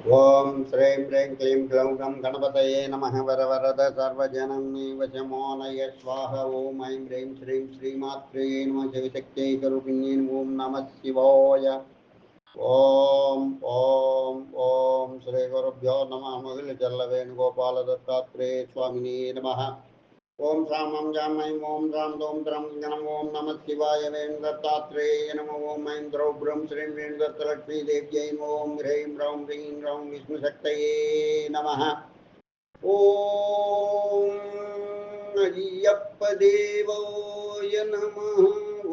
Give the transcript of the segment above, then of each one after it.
ॐ श्रीं ह्रीं क्लीं ग्लौं गं गणपतये नमः वरवरद सर्वजनमेवशमो नय स्वाहा ओम ऐं ह्रीं श्रीं श्रीमात्रे नमः शिवशक्त्यै करुपिण्ये ओम नमः शिवाय। ॐ ॐ ॐ श्रीगुरुभ्यो नमः दत्तात्रेय स्वामिने नमः। ओम श्राम हम जाम ऐं ओम राम दोम द्रम गणम ओम नमः शिवाय वेणुदत्तात्रेय नम ओम ऐं द्रौ ब्रह्म श्रीं वेणुदत्तलक्ष्मीदेव्यै ओम ह्रीं रौं ह्रीं विष्णु शक्तये नमः। ॐ अय्यप्पदेवाय नमः।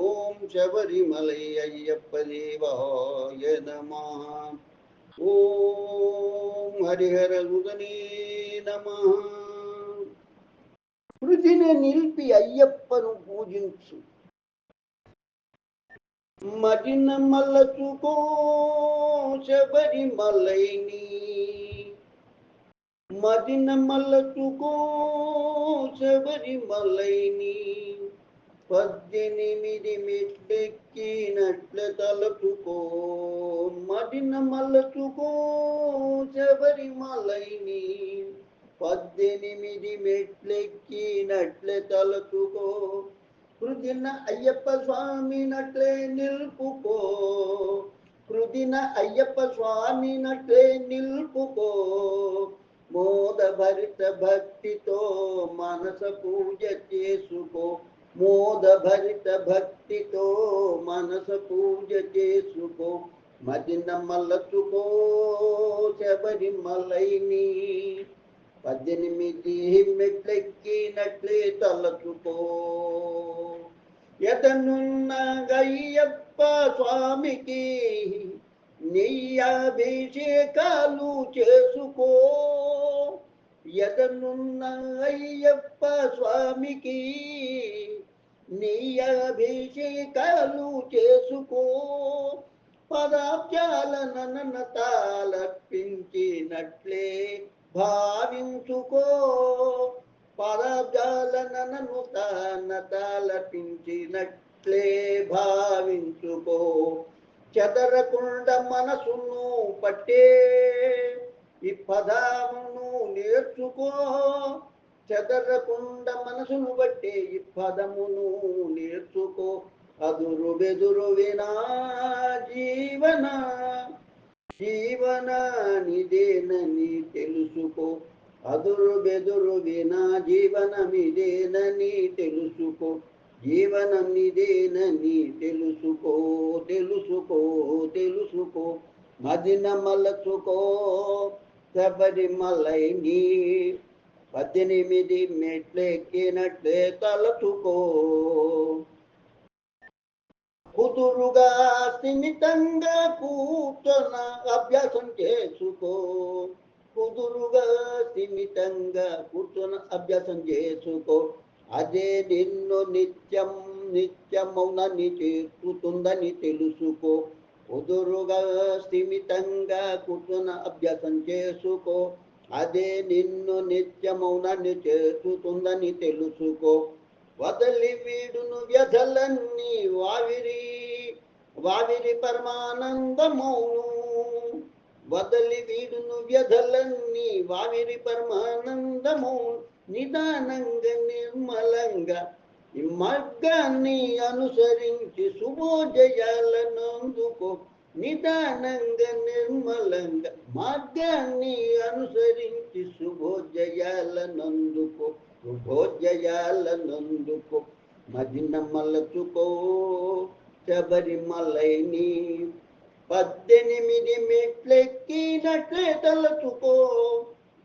ॐ शबरिमलै अय्यप्पदेवाय नमः। ॐ हरिहरसुदने नमः। కృతిని నిలిపి అయ్యప్పను పూజించు. మదిన మల్లచుకో శబరిమలైని మదిన మల్లచుకో శబరిమలైని పద్దెనిమిది మెట్లెక్కినట్ల తలచుకో. మదిన మల్లచుకో శబరిమలైని పద్దెనిమిది మెట్లెక్కినట్లే తలచుకో. కృదిన అయ్యప్ప స్వామి నట్లే నిలుపుకో. కృదిన అయ్యప్ప స్వామి నట్లే నిలుపుకో. మోద భరిత భక్తితో మనస పూజ చేసుకో. మోద భరిత భక్తితో మనస పూజ చేసుకో. మదిన మల్లచుకో శబరిమలైని పద్దెనిమిది మెట్లెక్కినట్లే తలచుకో. ఎతనున్న గయ్యప్ప స్వామికి నెయ్యాభిషేకాలు చేసుకో. ఎతనున్న అయ్యప్ప స్వామికి నెయ్యాభిషేకాలు చేసుకో. పదాబ్జాల నన్న తాలపించినట్లే భావించుకో. పదాబ్జాలనను తాన తలపించినట్లే భావించుకో. చెదరకుండా మనసును పట్టే ఈ పదమును నేర్చుకో. చెదరకుండా మనసును బట్టే ఈ పదమును నేర్చుకో. అదురు బెదురు వినా జీవన జీవనానిదేనని తెలుసుకో. అదురు బెదురు వినా జీవనమిదేనని తెలుసుకో. జీవనం ఇదేనని తెలుసుకో తెలుసుకో తెలుసుకో. మదిన మలచుకో శబరిమలైని పద్దెనిమిది మెట్లెక్కినట్లే తలచుకో. కూతురుగా స్థిమితంగా కూర్చొన అభ్యాసం చేసుకో. కుదురుగా స్థిమితంగా కూర్చొన అభ్యాసం చేసుకో. అదే నిన్ను నిత్యం నిత్యమౌనని చేర్చుతుందని తెలుసుకో. కుదురుగా స్థిమితంగా కూర్చొన అభ్యాసం చేసుకో. అదే నిన్ను నిత్యమౌనని చేర్చుతుందని తెలుసుకో. వదలి వీడును వ్యధలన్నీ వావిరి వావిరి పరమానందమౌను వదలి వీడును వ్యధలన్నీ వావిరి పరమానందమౌను నిదానంగా నిర్మలంగా ఈ మార్గాన్ని అనుసరించి శుభోజయాలనందుకో నిదానంగా నిర్మలంగా మార్గాన్ని అనుసరించి శుభోజయాలనందుకో శుభోజయాలనందుకో మదిన మలచుకో శబరిమలైని పద్దెనిమిది మెట్లెక్కిన తలచుకో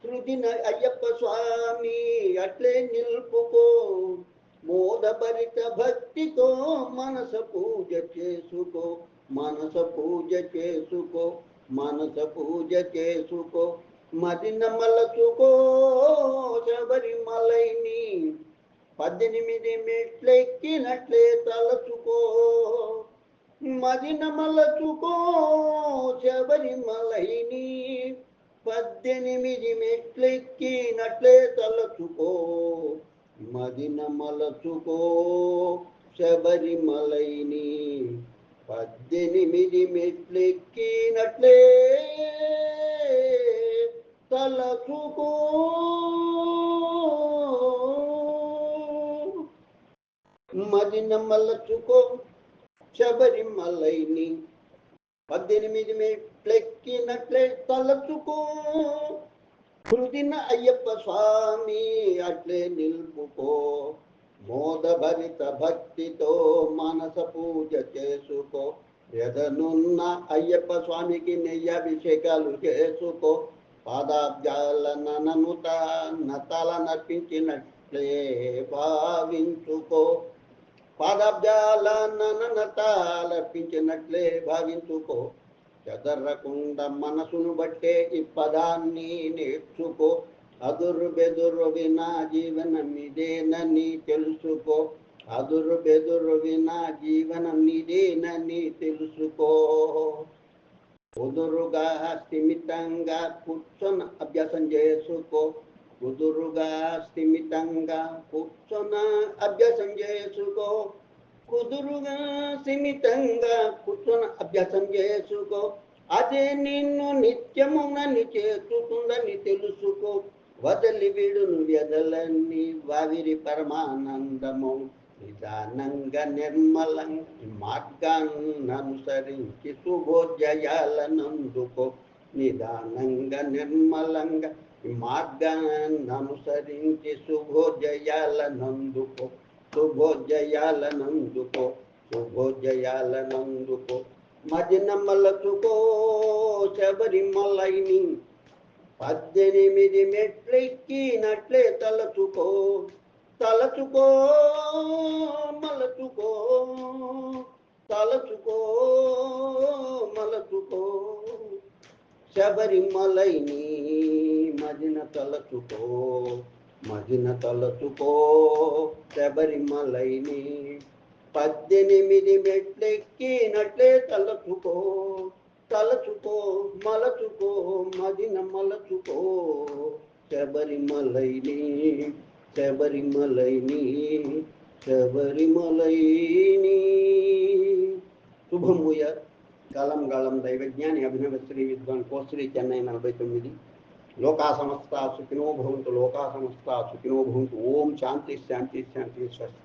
కృదిన అయ్యప్ప స్వామి అట్లే నిలుపుకో. మోదభరిత భక్తితో మనస పూజ చేసుకో. మనస పూజ చేసుకో మనస పూజ చేసుకో. మదిన మలచుకో శబరిమలైని పద్దెనిమిది మెట్లెక్కినట్లే తలచుకో. మదిన మలచుకో శబరిమలైని పద్దెనిమిది మెట్లెక్కినట్లే తలచుకో. మదిన మలచుకో శబరిమలైని పద్దెనిమిది మెట్లెక్కినట్లే తలచుకో. మదిన మలచుకో శబరిమలైని పద్దెనిమిది మెట్లెక్కినట్లే తలచుకో. హృదిన అయ్యప్ప స్వామి అట్లే నిలుపుకో. మోదభరిత భక్తితో మనస పూజ చేసుకో. ఎదనున్న అయ్యప్ప స్వామికి నెయ్యాభిషేకాలు చేసుకో. పాదాబ్జాల ననుత నతల నర్పించినట్లే భావించుకో. పాదాబ్జాల ననతాలర్పించినట్లే భావించుకో. చెదరకుండా మనసును బట్టే ఈ పదాన్ని నేర్చుకో. అదురు బెదురు వినా జీవనం ఇదేనని తెలుసుకో. అదురు బెదురు వినా జీవనం నిదేనని తెలుసుకో. కుదురుగా స్థిమితంగా కూర్చొని అభ్యాసం చేసుకో. కుదురుగా స్థిమితంగా కూర్చొన అభ్యాసం చేసుకో. కుదురుగా స్థిమితంగా కూర్చొని అభ్యాసం చేసుకో. అదే నిన్ను నిత్యమునని చేస్తుందని తెలుసుకో. వదలి విడును వ్యధలన్నీ వావిరి పరమానందము. నిదానంగా నిర్మలం మార్గాన్ననుసరించి శుభోజయాలనందుకో నిదానంగా నిర్మలంగా మార్గాన్ననుసరించి శుభోజయాలనందుకో శుభోజయాలనందుకో శుభోజయాలనందుకో మదిన శబరిమలైని పద్దెనిమిది మెట్లెక్కినట్లే తలచుకో తలచుకో మలచుకో తలచుకో మలచుకో. శబరిమలైని మదిన తలచుకో మదిన తలచుకో. శబరిమలైని పద్దెనిమిది మెట్లెక్కినట్లే తలచుకో తలచుకో మలచుకో మదిన మలచుకో శబరిమలైని శబరిమలైని శబరిమలైని శుభం భూయ గలం గలం దైవజ్ఞాని అభినవ శ్రీ విద్వాన్ కోశ్రీ చెన్నై నలభై తొమ్మిది లోకా సమస్త సుఖినో భవంతు లోకా సమస్త సుఖినో భవంతు ఓం శాంతి శాంతి శాంతి స్వస్తి